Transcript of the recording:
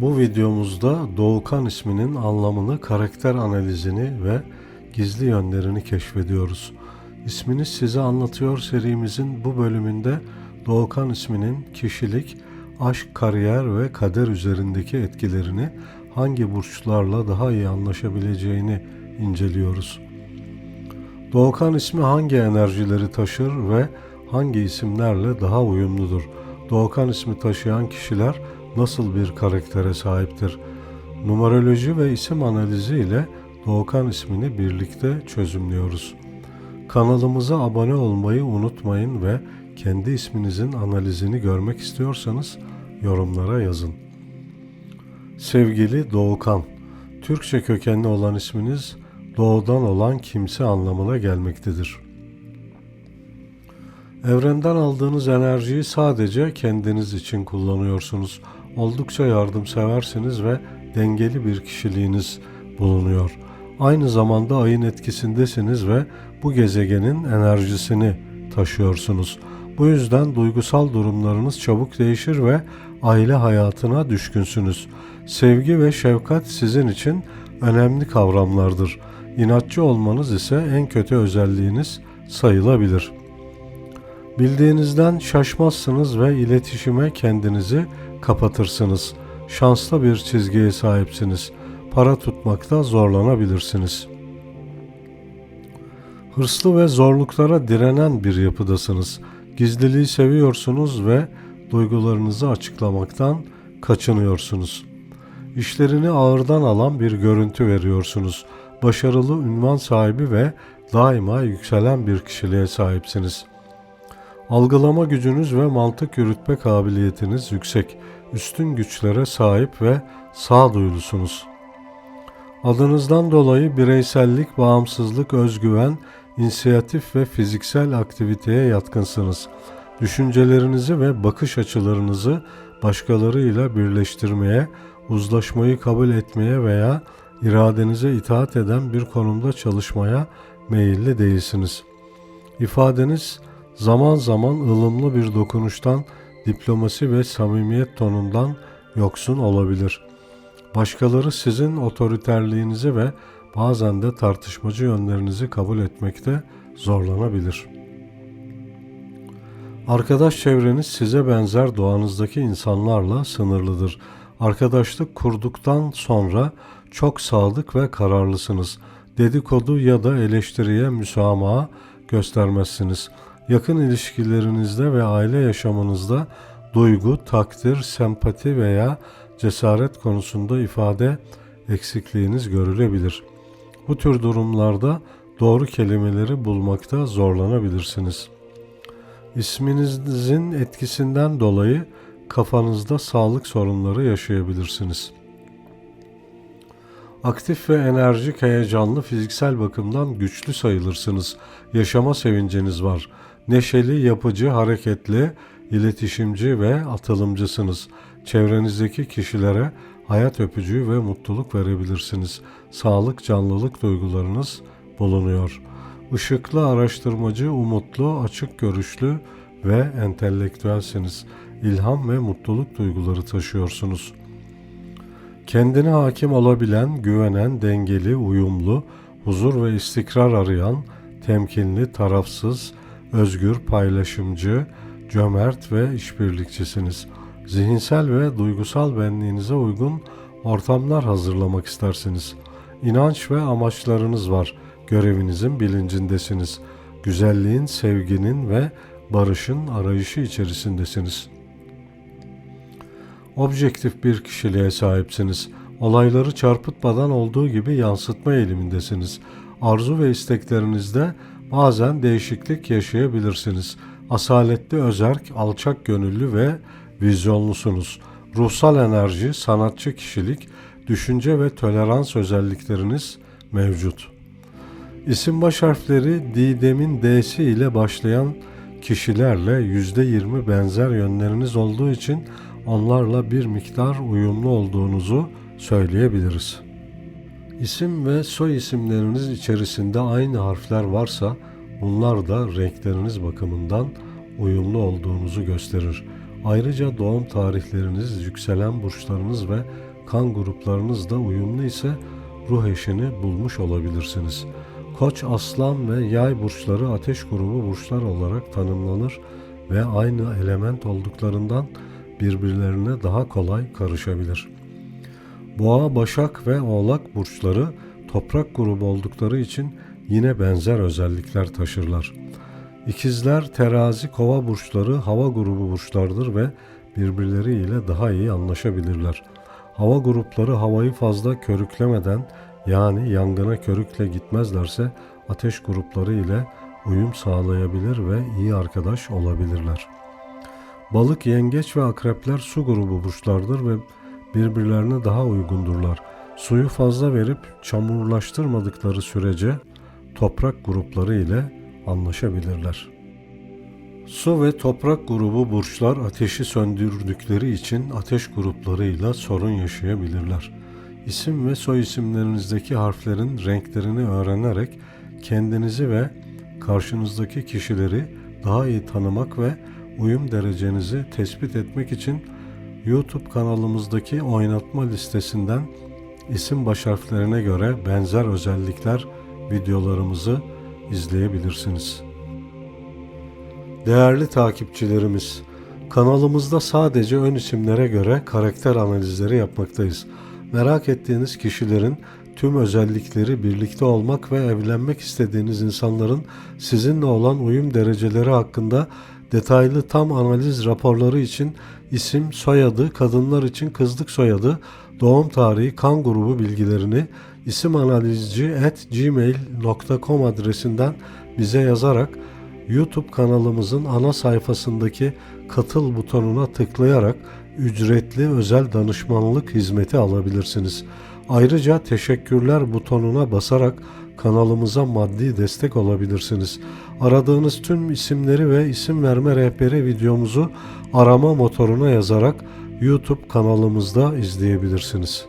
Bu videomuzda Doğukan isminin anlamını, karakter analizini ve gizli yönlerini keşfediyoruz. İsmini size anlatıyor serimizin bu bölümünde Doğukan isminin kişilik, aşk, kariyer ve kader üzerindeki etkilerini hangi burçlarla daha iyi anlaşabileceğini inceliyoruz. Doğukan ismi hangi enerjileri taşır ve hangi isimlerle daha uyumludur? Doğukan ismi taşıyan kişiler nasıl bir karaktere sahiptir? Numeroloji ve isim analizi ile Doğukan ismini birlikte çözümlüyoruz. Kanalımıza abone olmayı unutmayın ve kendi isminizin analizini görmek istiyorsanız yorumlara yazın. Sevgili Doğukan, Türkçe kökenli olan isminiz doğudan olan kimse anlamına gelmektedir. Evrenden aldığınız enerjiyi sadece kendiniz için kullanıyorsunuz. Oldukça yardımseversiniz ve dengeli bir kişiliğiniz bulunuyor. Aynı zamanda ayın etkisindesiniz ve bu gezegenin enerjisini taşıyorsunuz. Bu yüzden duygusal durumlarınız çabuk değişir ve aile hayatına düşkünsünüz. Sevgi ve şefkat sizin için önemli kavramlardır. İnatçı olmanız ise en kötü özelliğiniz sayılabilir. Bildiğinizden şaşmazsınız ve iletişime kendinizi kapatırsınız. Şanslı bir çizgiye sahipsiniz. Para tutmakta zorlanabilirsiniz. Hırslı ve zorluklara direnen bir yapıdasınız. Gizliliği seviyorsunuz ve duygularınızı açıklamaktan kaçınıyorsunuz. İşlerini ağırdan alan bir görüntü veriyorsunuz. Başarılı ünvan sahibi ve daima yükselen bir kişiliğe sahipsiniz. Algılama gücünüz ve mantık yürütme kabiliyetiniz yüksek, üstün güçlere sahip ve sağduyulusunuz. Adınızdan dolayı bireysellik, bağımsızlık, özgüven, inisiyatif ve fiziksel aktiviteye yatkınsınız. Düşüncelerinizi ve bakış açılarınızı başkalarıyla birleştirmeye, uzlaşmayı kabul etmeye veya iradenize itaat eden bir konumda çalışmaya meyilli değilsiniz. İfadeniz zaman zaman ılımlı bir dokunuştan, diplomasi ve samimiyet tonundan yoksun olabilir. Başkaları sizin otoriterliğinizi ve bazen de tartışmacı yönlerinizi kabul etmekte zorlanabilir. Arkadaş çevreniz size benzer doğanızdaki insanlarla sınırlıdır. Arkadaşlık kurduktan sonra çok sadık ve kararlısınız. Dedikodu ya da eleştiriye müsamaha göstermezsiniz. Yakın ilişkilerinizde ve aile yaşamınızda duygu, takdir, sempati veya cesaret konusunda ifade eksikliğiniz görülebilir. Bu tür durumlarda doğru kelimeleri bulmakta zorlanabilirsiniz. İsminizin etkisinden dolayı kafanızda sağlık sorunları yaşayabilirsiniz. Aktif ve enerjik, heyecanlı, fiziksel bakımdan güçlü sayılırsınız. Yaşama sevinciniz var. Neşeli, yapıcı, hareketli, iletişimci ve atılımcısınız. Çevrenizdeki kişilere hayat öpücüğü ve mutluluk verebilirsiniz. Sağlık, canlılık duygularınız bulunuyor. Işıklı, araştırmacı, umutlu, açık görüşlü ve entelektüelsiniz. İlham ve mutluluk duyguları taşıyorsunuz. Kendine hakim olabilen, güvenen, dengeli, uyumlu, huzur ve istikrar arayan, temkinli, tarafsız, özgür, paylaşımcı, cömert ve işbirlikçisiniz. Zihinsel ve duygusal benliğinize uygun ortamlar hazırlamak istersiniz. İnanç ve amaçlarınız var. Görevinizin bilincindesiniz. Güzelliğin, sevginin ve barışın arayışı içerisindesiniz. Objektif bir kişiliğe sahipsiniz. Olayları çarpıtmadan olduğu gibi yansıtma eğilimindesiniz. Arzu ve isteklerinizde bazen değişiklik yaşayabilirsiniz. Asaletli, özerk, alçak gönüllü ve vizyonlusunuz. Ruhsal enerji, sanatçı kişilik, düşünce ve tolerans özellikleriniz mevcut. İsim baş harfleri Didem'in D'si ile başlayan kişilerle %20 benzer yönleriniz olduğu için onlarla bir miktar uyumlu olduğunuzu söyleyebiliriz. İsim ve soy isimleriniz içerisinde aynı harfler varsa bunlar da renkleriniz bakımından uyumlu olduğunuzu gösterir. Ayrıca doğum tarihleriniz, yükselen burçlarınız ve kan gruplarınız da uyumlu ise ruh eşini bulmuş olabilirsiniz. Koç, aslan ve yay burçları ateş grubu burçlar olarak tanımlanır ve aynı element olduklarından birbirlerine daha kolay karışabilir. Boğa, Başak ve Oğlak burçları toprak grubu oldukları için yine benzer özellikler taşırlar. İkizler, Terazi, Kova burçları hava grubu burçlardır ve birbirleriyle daha iyi anlaşabilirler. Hava grupları havayı fazla körüklemeden yani yangına körükle gitmezlerse ateş grupları ile uyum sağlayabilir ve iyi arkadaş olabilirler. Balık, yengeç ve akrepler su grubu burçlardır ve birbirlerine daha uygundurlar. Suyu fazla verip çamurlaştırmadıkları sürece toprak grupları ile anlaşabilirler. Su ve toprak grubu burçlar ateşi söndürdükleri için ateş gruplarıyla sorun yaşayabilirler. İsim ve soy isimlerinizdeki harflerin renklerini öğrenerek kendinizi ve karşınızdaki kişileri daha iyi tanımak ve uyum derecenizi tespit etmek için YouTube kanalımızdaki oynatma listesinden isim baş harflerine göre benzer özellikler videolarımızı izleyebilirsiniz. Değerli takipçilerimiz, kanalımızda sadece ön isimlere göre karakter analizleri yapmaktayız. Merak ettiğiniz kişilerin tüm özellikleri birlikte olmak ve evlenmek istediğiniz insanların sizinle olan uyum dereceleri hakkında detaylı tam analiz raporları için isim, soyadı, kadınlar için kızlık soyadı, doğum tarihi, kan grubu bilgilerini isimanalizci@gmail.com adresinden bize yazarak YouTube kanalımızın ana sayfasındaki katıl butonuna tıklayarak ücretli özel danışmanlık hizmeti alabilirsiniz. Ayrıca teşekkürler butonuna basarak kanalımıza maddi destek olabilirsiniz. Aradığınız tüm isimleri ve isim verme rehberi videomuzu arama motoruna yazarak YouTube kanalımızda izleyebilirsiniz.